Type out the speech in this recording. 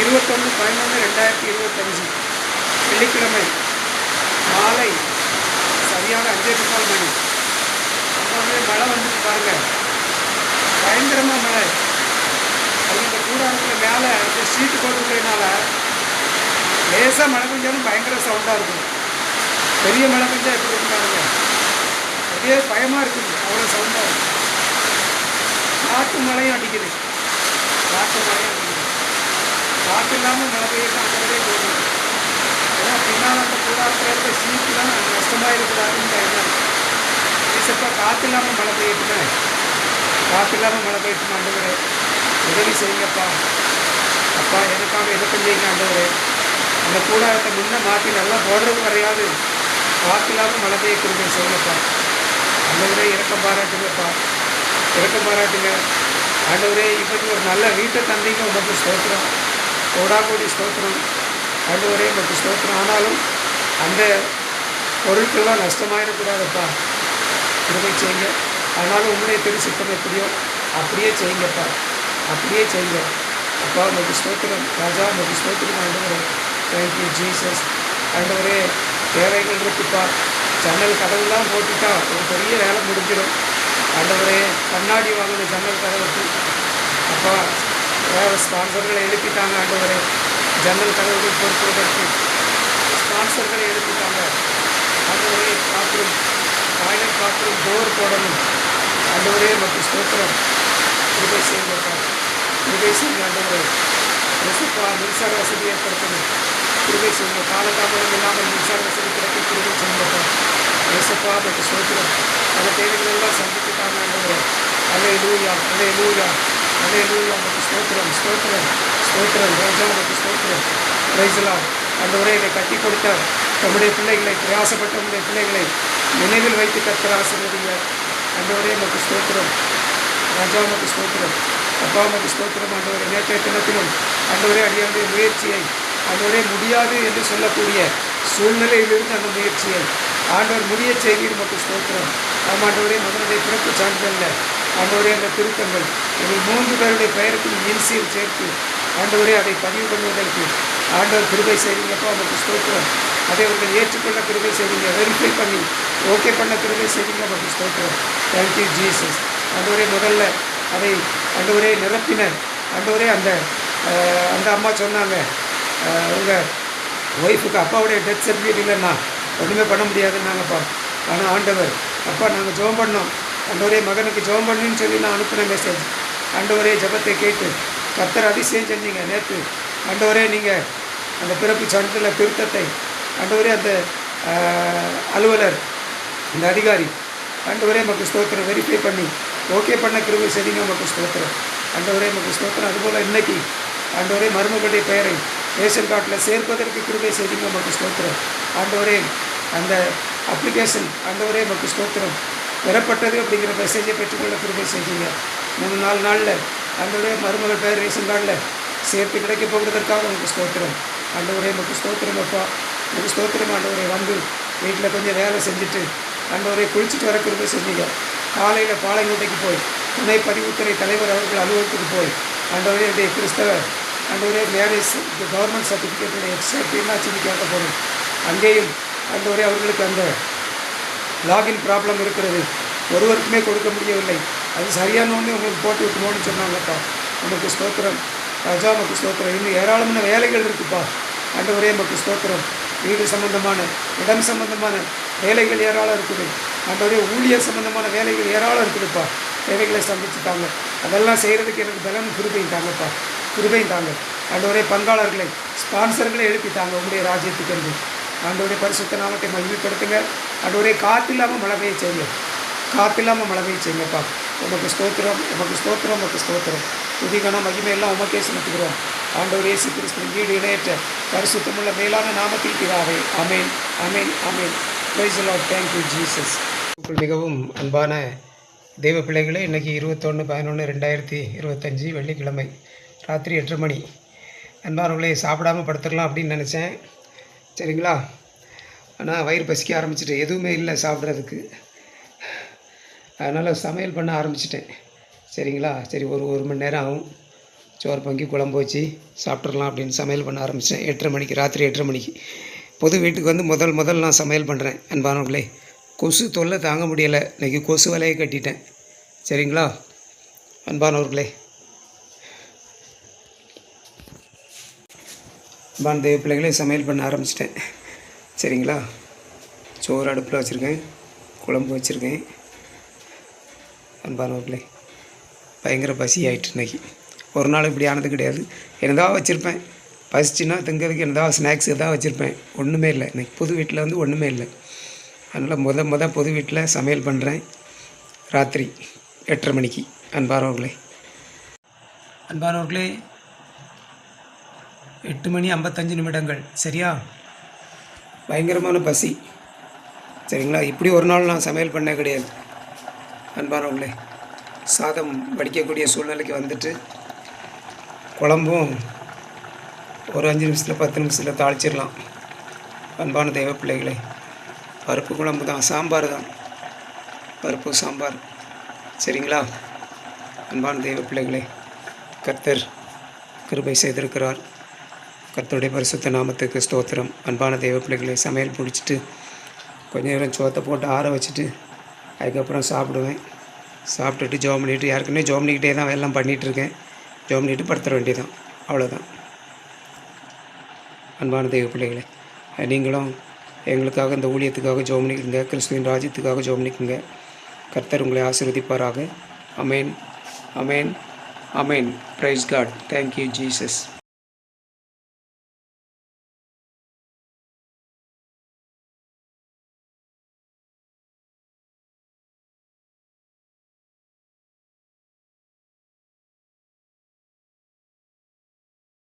இருபத்தொன்று பதினொன்று ரெண்டாயிரத்தி இருபத்தஞ்சு. வெள்ளிக்கிழமை மாலை சரியான அஞ்சே முக்கால் மணி. அப்போ வந்து மழை வந்துட்டு பாருங்க. பயங்கரமாக மழை. அது இந்த கூடாரத்தில் மேலே இந்த ஷீட்டு போட்டுக்கிறதுனால லேசாக மழை பெஞ்சாலும் பயங்கர சவுண்டாக இருக்கும். பெரிய மழை பெஞ்சால் எப்படி இருக்கும் பாருங்க. அதே பயமாக இருக்குது. அவ்வளோ சவுண்டாக இருக்கும் காற்று மழையும் அடிக்குது. காற்று மழையும் அடிக்குது காற்று இல்லாமல் மழை ஏன்னா பின்னால் அந்த கூடாரத்தில் இருக்க சீட்டுலாம் நஷ்டமாக இருக்கிறாருன்னு பயணம் காற்று இல்லாமல் மழை காற்று இல்லாமல் மழை ஆண்டவரே உதவி செய்யுங்கப்பா அப்பா எனக்காக எதை செஞ்சீங்க ஆண்டவரே அந்த கூடாரத்தை முன்னே மாற்றி நல்லா போடுறது வரையாது காற்று இல்லாமல் மழை பெய்ய கொடுங்க அந்த ஆண்டவரே இறக்கம் பாராட்டுங்கப்பா இறக்கம் பாராட்டுங்க ஆண்டவரே இப்படி ஒரு நல்ல வீட்டை தந்தீங்க. உமக்கு ஸ்தோத்திரம். கோடா கோடி ஸ்தோத்திரம். ஆண்டவரே உமக்கு ஸ்தோத்திரம். ஆனாலும் அந்த பொருட்கள்லாம் நஷ்டமாயிடக்கூடாதுப்பா. கிருபை செய்யுங்க. ஆனாலும் உங்களுடைய திருச்சித்தம் எப்படியோ அப்படியே செய்யுங்கப்பா. அப்படியே செய்யுங்க. அப்பா உமக்கு ஸ்தோத்திரம். ராஜா உமக்கு ஸ்தோத்திரம் ஆண்டவரே. தேங்க்யூ ஜீசஸ் ஆண்டவரே தேவைகள் இருக்குப்பா. ஜன்னல் கதவுலாம் போட்டுட்டா ஒரு பெரிய வேலை முடிஞ்சிடும். ஆண்டவரே கண்ணாடி வாங்கின ஜன்னல் கதவுக்கு அப்பா வேறு ஸ்பான்சர்களை எழுப்பிட்டாங்க ஆண்டவரே. ஜன்னல் கதவுகள் பொறுத்துவதற்கு ஸ்பான்சர்களை எழுப்பிட்டாங்க. ஆண்டவரே பாத்ரூம் டாய்லெட் பாத்ரூம் டோர் போடணும். ஆண்டவரே மற்றும் ஸ்தோத்திரம். கிருபை செய்யுங்கப்பா கிருபை செய்யுங்க ஆண்டவரே. ரசிப்பா மின்சார வசதி ஏற்படுத்தணும். கிருபை செய்யுங்க. காலதாமதம் இல்லாமல் மின்சார வசதி கிடைக்க கிருபை செய்யுங்கப்பா ரசப்பா மற்றும் ஸ்தோத்திரம் பல தேவைகள் எல்லாம் சந்திச்சுட்டாங்க ஆண்டவரே அலே லூயா அலே லூயா அலே லூயா மற்றும் ஸ்தோத்திரம் ஸ்தோத்திரம் ஸ்தோத்திரம் ரோஜா மற்றும் ஸ்தோத்திரம் பிரைஸ்லாம் அந்த இதை கட்டி கொடுத்த நம்முடைய பிள்ளைகளை பிரயாசப்பட்ட நம்முடைய பிள்ளைகளை நினைவில் வைத்து கத்தர் அந்த உரையை நமக்கு ஸ்தோத்திரம் ராஜா நமக்கு ஸ்தோத்திரம் அப்பா நமக்கு ஸ்தோத்திரம் ஆண்டவரே நேற்றைய தினத்திலும் ஆண்டவரே அடியாருடைய முயற்சியை ஆண்டவரே முடியாது என்று சொல்லக்கூடிய சூழ்நிலையிலிருந்து அந்த முயற்சியை ஆண்டவர் முடிய செய்தியில் நமக்கு ஸ்தோத்திரம். ஆமாண்டவரே முதலுடைய பிறப்பு சான்றிதழில். ஆண்டவரே அந்த திருத்தங்கள். எங்கள் மூன்று பேருடைய பெயருக்கும் இன்சியில் சேர்த்து. ஆண்டவரே அதை பதிவு பண்ணுவதற்கு ஆண்டவர் கிருபை செய்வீங்கப்பா நமக்கு ஸ்தோத்திரம். அதை அவர்கள் ஏற்றுக்கொள்ள கிருபை செய்வீங்க வெரிஃபை பண்ணி ஓகே பண்ண கிருபை செய்வீங்க நமக்கு ஸ்தோத்திரம். தேங்க்யூ ஜீசஸ் ஆண்டவரே முதல்ல அதை ஆண்டவரே நிரப்பினர். ஆண்டவரே அந்த அந்த அம்மா சொன்னாங்க. உங்கள் ஒய்ஃபுக்கு அப்பாவுடைய டெத் சர்டிஃபிகேட் இல்லைன்னா ஒன்றுமே பண்ண முடியாதுன்னாங்கப்பா ஆனால் ஆண்டவர் அப்பா நாங்கள் ஜோம் பண்ணோம். ஆண்டவரே மகனுக்கு ஜோம் பண்ணுன்னு சொல்லி நான் அனுப்பின மெசேஜ் ஆண்டவரே ஜெபத்தை கேட்டு கத்தர் அதிசயம் செஞ்சீங்க நேற்று ஆண்டவரே நீங்கள் அந்த பிறப்பு சான்றிதழ் திருத்தத்தை ஆண்டவரே அந்த அலுவலர் அந்த அதிகாரி ஆண்டவரே நமக்கு ஸ்தோத்திரம். வெரிஃபை பண்ணி ஓகே பண்ண கிருவை செய்திங்க நமக்கு ஸ்தோத்திரம். ஆண்டவரே நமக்கு ஸ்தோத்திரம். அதுபோல் இன்னைக்கு ஆண்டவரே மருமகளுடைய பெயரை ரேஷன் கார்டில் சேர்ப்பதற்கு கிருபை செய்திங்க நமக்கு ஸ்தோத்திரம். ஆண்டவரே அந்த அப்ளிகேஷன் ஆண்டவரே நமக்கு ஸ்தோத்திரம். பெறப்பட்டது அப்படிங்கிற மெசேஜை பெற்றுக்கொள்ள கிருபை செஞ்சீங்க மூணு நாலு நாளில் ஆண்டவரே மருமகள் பேர் ரேஷன் கார்டில் சேர்த்து கிடைக்க போகிறதற்காக உங்களுக்கு ஸ்தோத்திரம். ஆண்டவரே நமக்கு ஸ்தோத்திரம் அப்பா. உங்களுக்கு ஸ்தோத்திரம் ஆண்டவரே வந்து வீட்டில் கொஞ்சம் வேலை செஞ்சுட்டு ஆண்டவரே குளிச்சுட்டு வர கிருபை செஞ்சீங்க காலையில் பாளையங்கோட்டைக்கு போய் துணை பதிவுத்துறை தலைவர் அவர்கள் அலுவலகத்துக்கு போய் ஆண்டவரே என்னுடைய கிறிஸ்தவ ஆண்டவரே மேரேஜ் கவர்மெண்ட் சர்டிஃபிகேட்டுடைய எக்ஸ்ட்ரா என்னாச்சுன்னு கேட்க போகிறோம் அங்கேயும் ஆண்டவரே அவர்களுக்கு அந்த லாகின் ப்ராப்ளம் இருக்கிறது. ஒருவருக்குமே கொடுக்க முடியவில்லை. அது சரியான ஒன்று உங்களுக்கு போட்டு விட்டுமோன்னு சொன்னாங்கப்பா. உனக்கு ஸ்தோத்திரம். ராஜா நமக்கு ஸ்தோத்திரம். இன்னும் ஏராளமான வேலைகள் இருக்குப்பா. ஆண்டவரே நமக்கு ஸ்தோத்திரம். வீடு சம்பந்தமான இடம் சம்பந்தமான வேலைகள் ஏராளம் இருக்குது. ஆண்டவரே ஊழியர் சம்பந்தமான வேலைகள் ஏராளம் இருக்குதுப்பா. வேலைகளை சந்திச்சுட்டாங்க. அதெல்லாம் செய்கிறதுக்கு எனக்கு பலன் கிருபையும் தாங்கப்பா. கிருபையும் தாங்க. ஆண்டவரே பங்காளர்களை ஸ்பான்சர்களை எழுப்பித்தாங்க உங்களுடைய ராஜ்யத்துக்கு என்று. ஆண்டோடைய பரிசுத்த நாமத்தை மகிழ்ப்படுத்துங்க ஆண்டோடைய காற்று இல்லாமல் மழை பெய்ய செய்யுங்க. காற்று இல்லாமல் மழை பெய்ய செய்யுங்கப்பா. உமக்கு ஸ்தோத்திரம் உமக்கு ஸ்தோத்திரம் உமக்கு ஸ்தோத்திரம். துதிகணம் மகிமை எல்லாம் உமக்கே செலுத்துகிறோம் ஆண்டோர் இயேசு கிறிஸ்துவின் வீடு இணையற்ற பரிசுத்தமுள்ள மேலான நாமத்தில் பிதாவே amen amen amen praise Lord thank you Jesus மிகவும் அன்பான தெய்வ பிள்ளைகளே இன்றைக்கி இருபத்தொன்று பதினொன்று ரெண்டாயிரத்தி இருபத்தஞ்சி வெள்ளிக்கிழமை ராத்திரி எட்டு மணி. அன்பானவர்களே சாப்பிடாம படுத்துடலாம் அப்படின்னு நினச்சேன். சரிங்களா? ஆனால் வயிறு பசிக்க ஆரம்பிச்சிட்டேன். எதுவுமே இல்லை சாப்பிட்றதுக்கு. அதனால் சமையல் பண்ண ஆரம்பிச்சிட்டேன். சரிங்களா? சரி ஒரு ஒரு மணி நேரம் ஆகும். சோறு பொங்கி குழம்பு வச்சு சாப்பிட்றலாம் அப்படின்னு சமையல் பண்ண ஆரம்பித்தேன் எட்டரை மணிக்கு ராத்திரி எட்டரை மணிக்கு. பொது வீட்டுக்கு வந்து முதல் முதல் நான் சமையல் பண்ணுறேன் அன்பானவர்களே. கொசு தொல்லை தாங்க முடியலை. இன்றைக்கி கொசு வலையை கட்டிட்டேன். சரிங்களா? அன்பானவர்களே. அன்பான பிள்ளைகளே சமையல் பண்ண ஆரம்பிச்சிட்டேன். சரிங்களா? சோறு அடுப்பில் வச்சுருக்கேன். குழம்பு வச்சுருக்கேன். அன்பானவர்களே பயங்கர பசி ஆகிட்டு இன்னைக்கு. ஒரு நாள் இப்படி ஆனது கிடையாது. என்னதான் வச்சுருப்பேன். பசிச்சுன்னா திங்கிறதுக்கு என்னதான் ஸ்நாக்ஸ் தான் வச்சுருப்பேன். ஒன்றுமே இல்லை. இன்னைக்கு புது வீட்டில் வந்து ஒன்றுமே இல்லை. அதனால் முத முத புது வீட்டில் சமையல் பண்ணுறேன் ராத்திரி எட்டரை மணிக்கு. அன்பானவர்களே அன்பானவர்களே எட்டு மணி ஐம்பத்தஞ்சு நிமிடங்கள். சரியா? பயங்கரமான பசி. சரிங்களா? இப்படி ஒரு நாள் நான் சமையல் பண்ண கிடையாது. அன்பானவங்களே சாதம் வடிக்கக்கூடிய சூழ்நிலைக்கு வந்துட்டு குழம்பும் ஒரு அஞ்சு நிமிஷத்தில் பத்து நிமிஷத்தில் தாளிச்சிடலாம். அன்பான தெய்வ பிள்ளைகளே பருப்பு குழம்பு தான் சாம்பார் தான். பருப்பு சாம்பார். சரிங்களா? அன்பான தெய்வ பிள்ளைகளே கர்த்தர் கிருபை செய்திருக்கிறார். கர்த்தருடைய பரிசுத்த நாமத்துக்கு ஸ்தோத்திரம். அன்பான தெய்வ பிள்ளைகளை சமையல் பிடிச்சிட்டு கொஞ்ச நேரம் சோத்தை போட்டு ஆற வச்சுட்டு அதுக்கப்புறம் சாப்பிடுவேன். சாப்பிட்டுட்டு ஜோம் பண்ணிட்டு யாருக்குமே ஜோம் பண்ணிக்கிட்டே தான் எல்லாம் பண்ணிகிட்ருக்கேன். ஜோம் பண்ணிட்டு படுத்துற வேண்டியதான் அவ்வளோதான் அன்பான தெய்வ பிள்ளைகளை நீங்களும் எங்களுக்காக இந்த ஊழியத்துக்காக ஜோம் பண்ணிக்கோங்க கிறிஸ்துவின் ராஜ்யத்துக்காக ஜோம் பண்ணிக்கோங்க. கர்த்தர் உங்களை ஆசீர்வதிப்பாராக. Amen amen amen praise God thank you Jesus